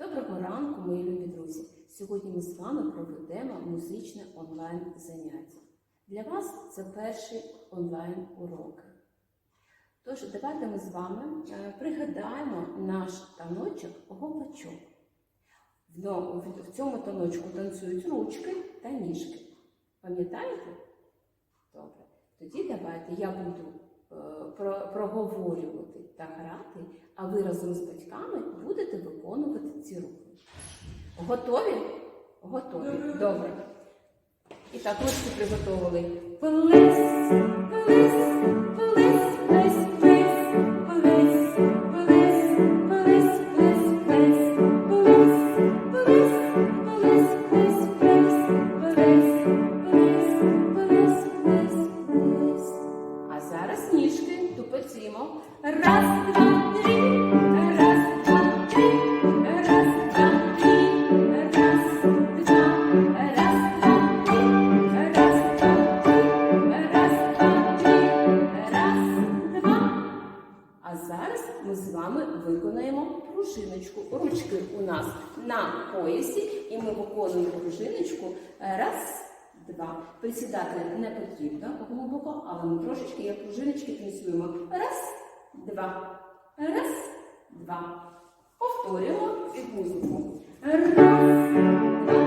Доброго ранку, мої любі друзі! Сьогодні ми з вами проведемо музичне онлайн заняття. Для вас це перший онлайн урок. Тож, давайте ми з вами е, пригадаємо наш таночок гопачок. В цьому таночку танцюють ручки та ніжки. Пам'ятаєте? Добре. Тоді давайте я буду проговорювати та грати, а ви разом з батьками будете виконувати ці рухи. Готові? Готові. Добре. І так, ось приготовили. Плес, плес, виконуємо. Раз, два. Присідати не потрібно глибоко, але ми трошечки як пружиночки танцюємо. Раз, два. Раз, два. Повторюємо і музику. Раз, два.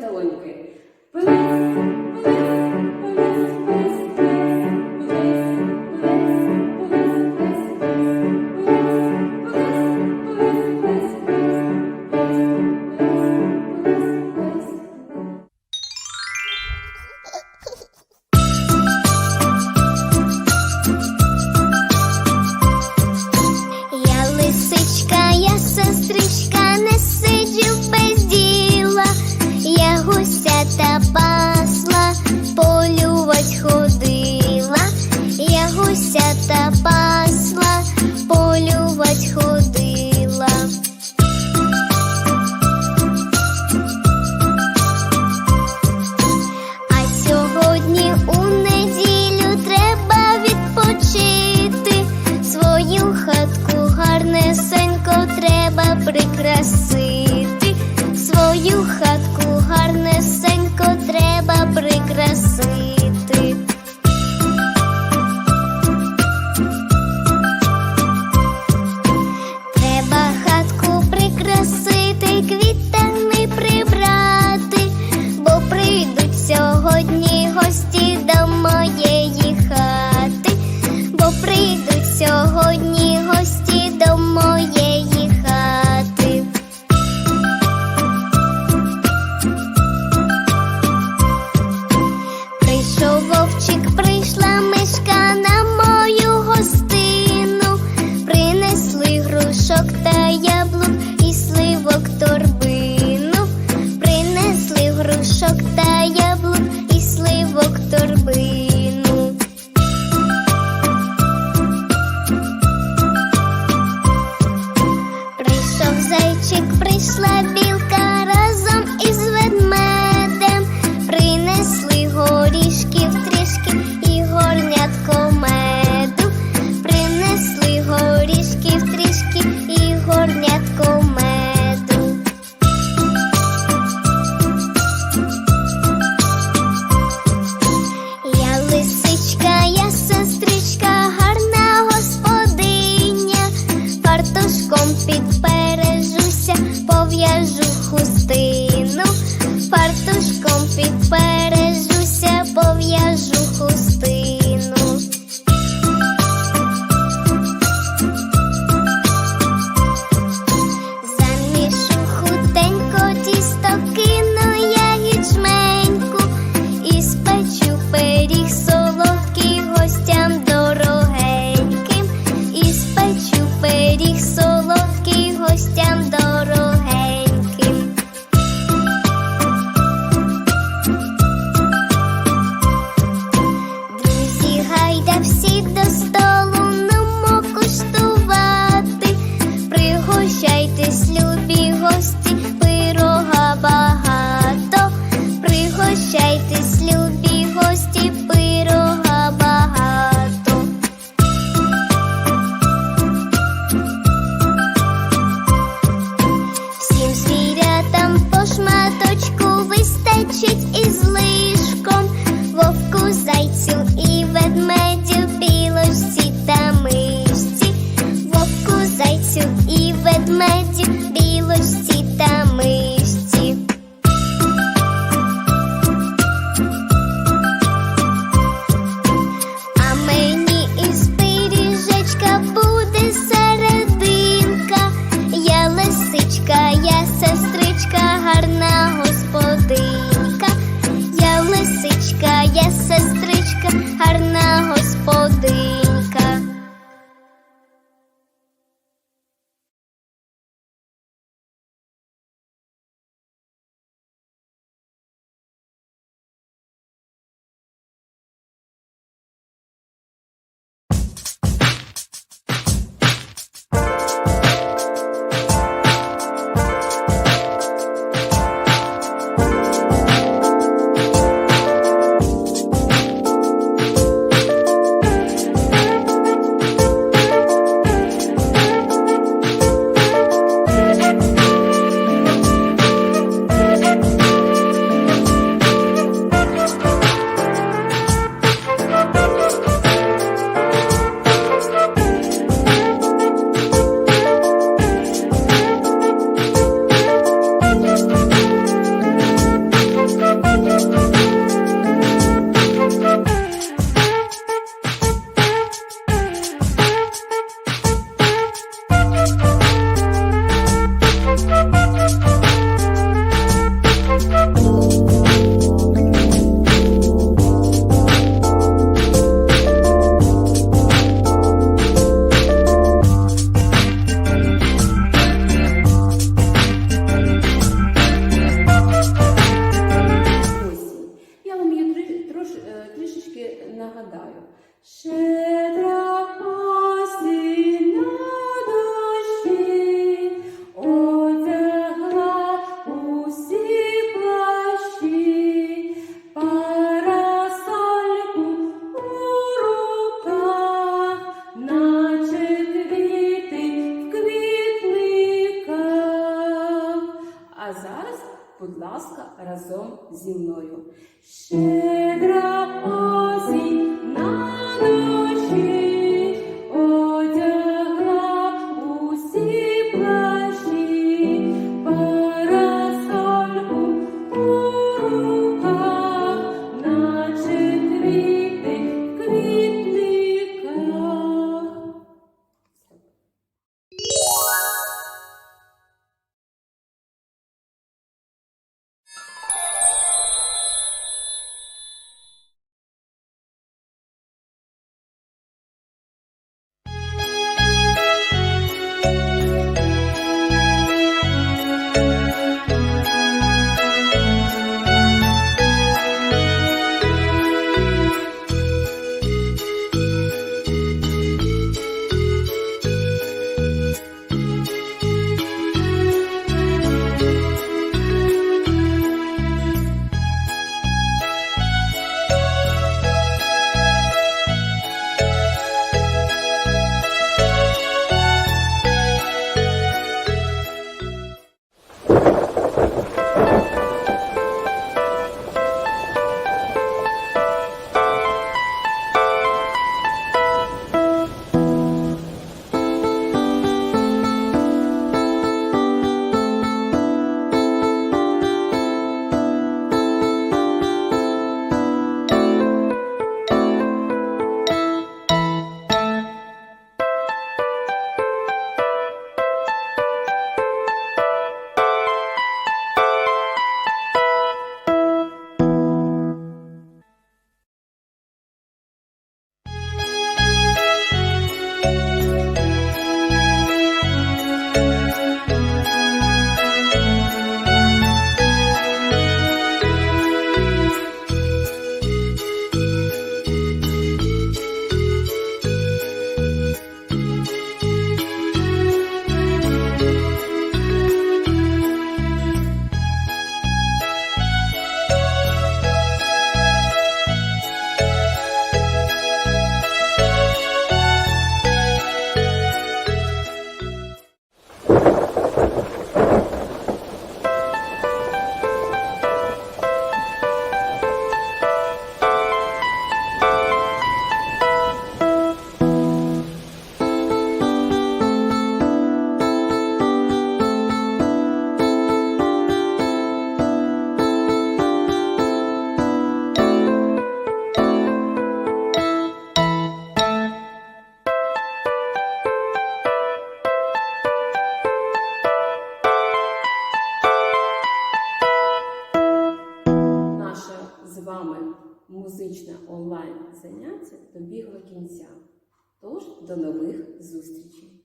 долоньки. Пилиць. you'll be добігло кінця. Тож до нових зустрічей!